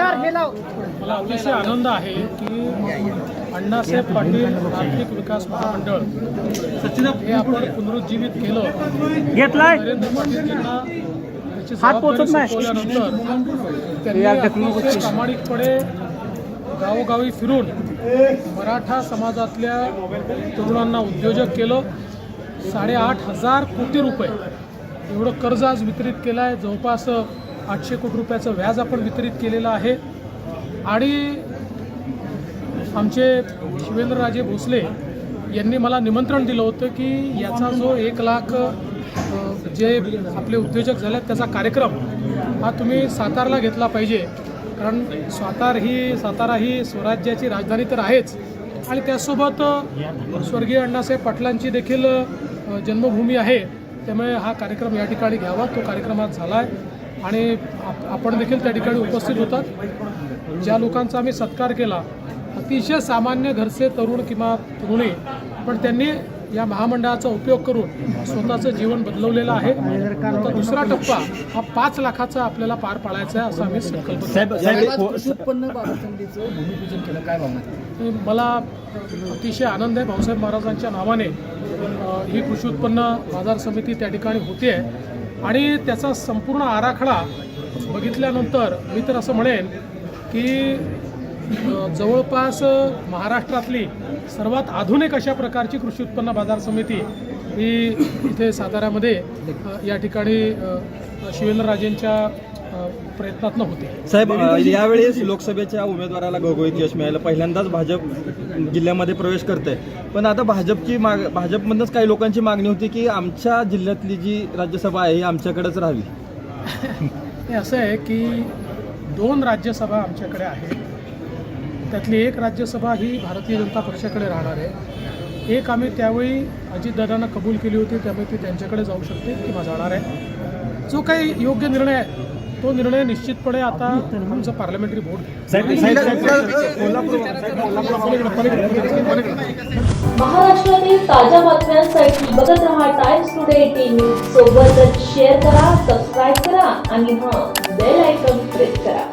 चार हे लाव. मला अतिशय आनंद आहे की अण्णासाहेब पाटील आर्थिक विकास महामंडळ हे आपण पुनरुज्जीवित केलं. घेतलाय? नरेंद्र पाटीलजींना त्याची हात पोचत जबाबदारी नाही. सोपवल्यानंतर त्यांनी अतिशय प्रामाणिकपणे गावोगावी फिरून मराठा समाजातल्या तरुणांना उद्योजक केलं. साडेआठ हजार कोटी रुपये. एवढं कर्ज आज वितरित केलं आहे जवळपास आठशे कोटी रुपयाचं व्याज आपण वितरित केलेलं आहे. आणि आमचे शिवेंद्रराजे भोसले यांनी मला निमंत्रण दिलं होतं की याचा जो एक लाख जे आपले उद्योजक झाले आहेत त्याचा कार्यक्रम हा तुम्ही सातारला घेतला पाहिजे. कारण सातार ही सातारा ही स्वराज्याची राजधानी तर आहेच. आणि त्यासोबत स्वर्गीय अण्णासाहेब पाटलांची देखील जन्मभूमी आहे. त्यामुळे हा कार्यक्रम या ठिकाणी घ्यावा. तो कार्यक्रम आज झाला आहे आणि आप- आपण देखील त्या ठिकाणी उपस्थित होतात. ज्या लोकांचा आम्ही सत्कार केला अतिशय सामान्य घरचे तरुण किंवा तरुणी पण त्यांनी या महामंडळाचा उपयोग करून स्वतःचं जीवन बदलवलेलं आहे. आता दुसरा टप्पा हा पाच लाखाचा आपल्याला पार पाडायचा आहे असा आम्ही संकल्प केला. कृषी उत्पन्न बाजार समितीचं भूमिपूजन केलं काय भावना आणि मला अतिशय आनंद आहे. भाऊसाहेब महाराजांच्या नावाने ही कृषी उत्पन्न बाजार समिती त्या ठिकाणी होते आहे आणि त्याचा संपूर्ण आराखडा बघितल्यानंतर मी तर असं म्हणेन की जवळपास महाराष्ट्रातली सर्वात आधुनिक अशा प्रकारची कृषी उत्पन्न बाजार समिती ही इथे साताऱ्यामध्ये या ठिकाणी शिवेंद्रराजेंच्या प्रयत्नातनं होते. साहेब यावेळेस लोकसभेच्या उमेदवाराला घोघोळीत यश मिळालं. पहिल्यांदाच भाजप जिल्ह्यामध्ये प्रवेश करते पण आता भाजपची माग भाजपमधूनच काही लोकांची मागणी होती की आमच्या जिल्ह्यातली जी राज्यसभा आहे ही आमच्याकडेच राहावी. असं आहे की दोन राज्यसभा आमच्याकडे आहेत. त्यातली एक राज्यसभा ही भारतीय जनता पक्षाकडे राहणार आहे एक आम्ही त्यावेळी अजितदादांना कबूल केली होती त्यामुळे ती त्यांच्याकडे जाऊ शकते किंवा जाणार आहे जो काही योग्य निर्णय आहे तो निर्णय निश्चितपणे आता आमचं पार्लमेंटरी बोर्ड महाराष्ट्रातील ताज्या बातम्यांसाठी बघत रहा टाइम्स टुडे टीव्ही सोबतच शेअर करा सबस्क्राईब करा आणि हां बेल आयकॉन प्रेस करा